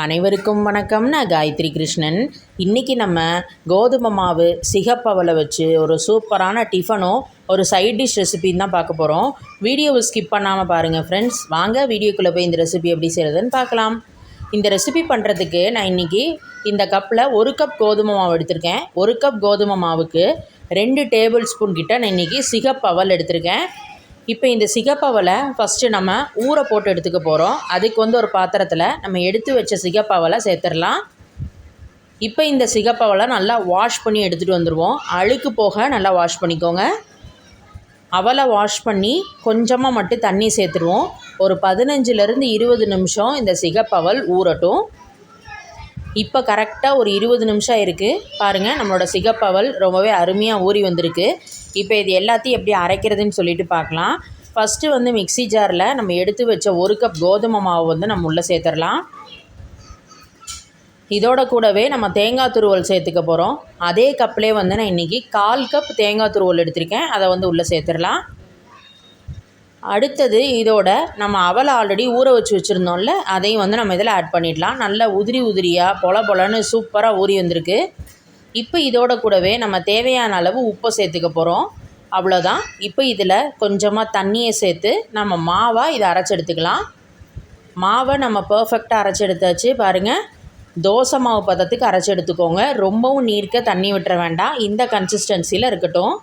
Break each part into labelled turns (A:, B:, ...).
A: அனைவருக்கும் வணக்கம். நான் காயத்ரி கிருஷ்ணன். இன்றைக்கி நம்ம கோதுமை மாவு சிகப்பவலை வச்சு ஒரு சூப்பரான டிஃபனும் ஒரு சைட் டிஷ் ரெசிபின்னு தான் பார்க்க போகிறோம் வீடியோவை ஸ்கிப் பண்ணாமல் பாருங்கள் ஃப்ரெண்ட்ஸ் வாங்க வீடியோக்குள்ளே போய் இந்த ரெசிபி எப்படி செய்கிறதுன்னு பார்க்கலாம். இந்த ரெசிபி பண்ணுறதுக்கு நான் இன்றைக்கி இந்த கப்பில் ஒரு கப் கோதுமை மாவு எடுத்திருக்கேன். ஒரு கப் கோதுமை மாவுக்கு ரெண்டு டேபிள் ஸ்பூன் கிட்ட நான் இன்றைக்கி சிகப்பவல் எடுத்திருக்கேன். இப்போ இந்த சிகப்பவலை ஃபஸ்ட்டு நம்ம ஊற போட்டு எடுத்துக்க போகிறோம் அதுக்கு வந்து ஒரு பாத்திரத்தில் நம்ம எடுத்து வச்ச சிகப்பவலை சேர்த்துடலாம். இப்போ இந்த சிகப்பவலை நல்லா வாஷ் பண்ணி எடுத்துகிட்டு வந்துடுவோம் அழுக்கு போக நல்லா வாஷ் பண்ணிக்கோங்க. அவலை வாஷ் பண்ணி கொஞ்சமாக மட்டும் தண்ணி சேர்த்துருவோம். ஒரு பதினஞ்சுலேருந்து இருபது நிமிஷம் இந்த சிகப்பவல் ஊறட்டும். இப்போ கரெக்டாக ஒரு இருபது நிமிஷம் இருக்குது பாருங்கள் நம்மளோட சிகப்பவல் ரொம்பவே அருமையாக ஊறி வந்திருக்கு. இப்போ இது எல்லாத்தையும் எப்படி அரைக்கிறதுன்னு சொல்லிட்டு பார்க்கலாம். ஃபஸ்ட்டு வந்து மிக்சி ஜாரில் நம்ம எடுத்து வச்ச ஒரு கப் கோதுமை மாவு வந்து நம்ம உள்ளே சேர்த்துடலாம். இதோட கூடவே நம்ம தேங்காய் துருவல் சேர்த்துக்க போகிறோம் அதே கப்லேயே வந்து நான் இன்றைக்கி கால் கப் தேங்காய் துருவல் எடுத்திருக்கேன். அதை வந்து உள்ளே சேர்த்துடலாம். அடுத்தது இதோட நம்ம அவலை ஆல்ரெடி ஊற வச்சு வச்சுருந்தோம்ல அதையும் வந்து நம்ம இதில் ஆட் பண்ணிடலாம். நல்லா உதிரி உதிரியாக பொல பொலன்னு சூப்பராக ஊறி வந்திருக்கு. இப்போ இதோட கூடவே நம்ம தேவையான அளவு உப்பை சேர்த்துக்க போகிறோம் அவ்வளோதான் இப்போ இதில் கொஞ்சமாக தண்ணியை சேர்த்து நம்ம மாவாக இதை அரைச்சி எடுத்துக்கலாம். மாவை நம்ம பர்ஃபெக்டாக அரைச்சி எடுத்தாச்சு. பாருங்கள் தோசை மாவு பதத்துக்கு அரைச்சி எடுத்துக்கோங்க. ரொம்பவும் நீர்க்க தண்ணி விட்டுற வேண்டாம். இந்த கன்சிஸ்டன்சியில் இருக்கட்டும்.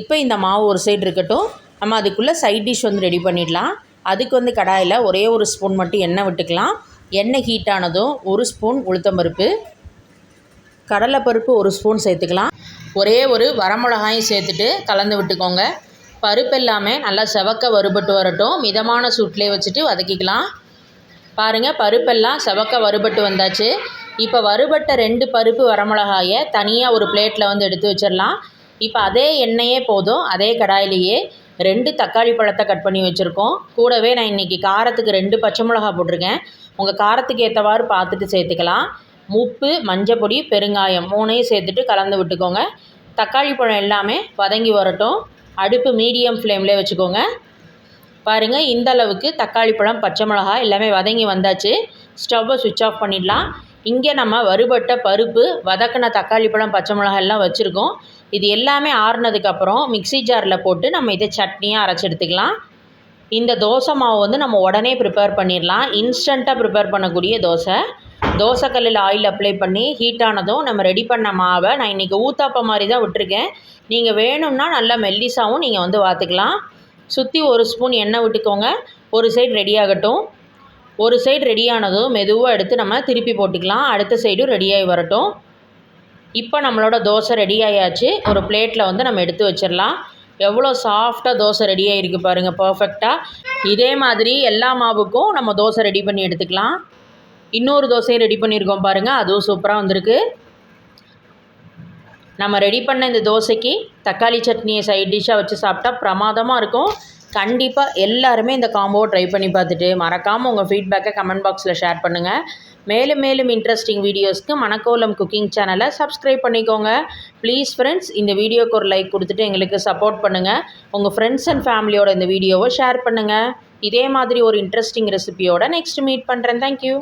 A: இப்போ இந்த மாவு ஒரு சைடு இருக்கட்டும். நம்ம அதுக்குள்ளே சைட் டிஷ் வந்து ரெடி பண்ணிடலாம். அதுக்கு வந்து கடாயில் ஒரே ஒரு ஸ்பூன் மட்டும் எண்ணெய் விட்டுக்கலாம். எண்ணெய் ஹீட் ஆனதும் ஒரு ஸ்பூன் உளுத்தம்பருப்பு கடலைப்பருப்பு ஒரு ஸ்பூன் சேர்த்துக்கலாம். ஒரே ஒரு வரமிளகாயும் சேர்த்துட்டு கலந்து விட்டுக்கோங்க. பருப்பு எல்லாமே நல்லா செவக்க வறுபட்டு வரட்டும். மிதமான சூட்லேயே வச்சுட்டு வதக்கிக்கலாம். பாருங்கள் பருப்பெல்லாம் செவக்க வறுபட்டு வந்தாச்சு. இப்போ வறுபட்ட ரெண்டு பருப்பு வரமிளகாயை தனியாக ஒரு பிளேட்டில் வந்து எடுத்து வச்சிடலாம். இப்போ அதே எண்ணெயே போதும். அதே கடாயிலேயே ரெண்டு தக்காளி பழத்தை கட் பண்ணி வச்சுருக்கோம். கூடவே நான் இன்றைக்கி காரத்துக்கு ரெண்டு பச்சை மிளகா போட்டிருக்கேன். உங்கள் காரத்துக்கு ஏற்றவாறு பார்த்துட்டு சேர்த்துக்கலாம். உப்பு மஞ்சள் பொடி பெருங்காயம் மூணையும் சேர்த்துட்டு கலந்து விட்டுக்கோங்க. தக்காளி பழம் எல்லாமே வதங்கி வரட்டும். அடுப்பு மீடியம் ஃப்ளேம்லேயே வச்சுக்கோங்க. பாருங்கள் இந்த அளவுக்கு தக்காளி பழம் பச்சை மிளகா எல்லாமே வதங்கி வந்தாச்சு. ஸ்டவ்வை சுவிட்ச் ஆஃப் பண்ணிடலாம். இங்கே நம்ம வறுபட்ட பருப்பு வதக்கின தக்காளி பழம் பச்சை மிளகா எல்லாம் வச்சுருக்கோம். இது எல்லாமே ஆறுனதுக்கப்புறம் மிக்சி ஜாரில் போட்டு நம்ம இதை சட்னியாக அரைச்சி எடுத்துக்கலாம் இந்த தோசை மாவு வந்து நம்ம உடனே ப்ரிப்பேர் பண்ணிடலாம். இன்ஸ்டண்ட்டாக ப்ரிப்பேர் பண்ணக்கூடிய தோசை. தோசைக்கல்லில் ஆயில் அப்ளை பண்ணி ஹீட் ஆனதும் நம்ம ரெடி பண்ண மாவை நான் இன்றைக்கி ஊத்தாப்ப மாதிரி தான் விட்டுருக்கேன். நீங்கள் வேணும்னா நல்லா மெல்லிசாவும் நீங்கள் வந்து வாத்துக்கலாம். சுற்றி ஒரு ஸ்பூன் எண்ணெய் விட்டுக்கோங்க. ஒரு சைடு ரெடி ஆகட்டும். ஒரு சைடு ரெடி ஆனதும் மெதுவாக எடுத்து நம்ம திருப்பி போட்டுக்கலாம். அடுத்த சைடும் ரெடியாகி வரட்டும். இப்போ நம்மளோட தோசை ரெடி ஆயாச்சு. ஒரு பிளேட்டில் வந்து நம்ம எடுத்து வச்சிடலாம். எவ்வளோ சாஃப்டாக தோசை ரெடி ஆகிருக்கு பாருங்கள் பர்ஃபெக்டாக இதே மாதிரி எல்லா மாவுக்கும் நம்ம தோசை ரெடி பண்ணி எடுத்துக்கலாம். இன்னொரு தோசையும் ரெடி பண்ணியிருக்கோம் பாருங்கள் அதுவும் சூப்பராக வந்திருக்கு. நம்ம ரெடி பண்ண இந்த தோசைக்கு தக்காளி சட்னியை சைட் டிஷ்ஷாக வச்சு சாப்பிட்டா பிரமாதமாக இருக்கும். கண்டிப்பாக எல்லாருமே இந்த காம்போவை ட்ரை பண்ணி பார்த்துட்டு மறக்காமல் உங்கள் ஃபீட்பேக்கை கமெண்ட் பாக்ஸில் ஷேர் பண்ணுங்கள் மேலும் மேலும் இன்ட்ரெஸ்டிங் வீடியோஸ்க்கு மணக்கோலம் குக்கிங் சேனலை சப்ஸ்கிரைப் பண்ணிக்கோங்க. ப்ளீஸ் ஃப்ரெண்ட்ஸ் இந்த வீடியோக்கு ஒரு லைக் கொடுத்துட்டு எங்களுக்கு சப்போர்ட் பண்ணுங்கள் உங்கள் ஃப்ரெண்ட்ஸ் அண்ட் ஃபேமிலியோட இந்த வீடியோவை ஷேர் பண்ணுங்கள் இதே மாதிரி ஒரு இன்ட்ரெஸ்டிங் ரெசிபியோட நெக்ஸ்ட் மீட் பண்ணுறேன் தேங்க்யூ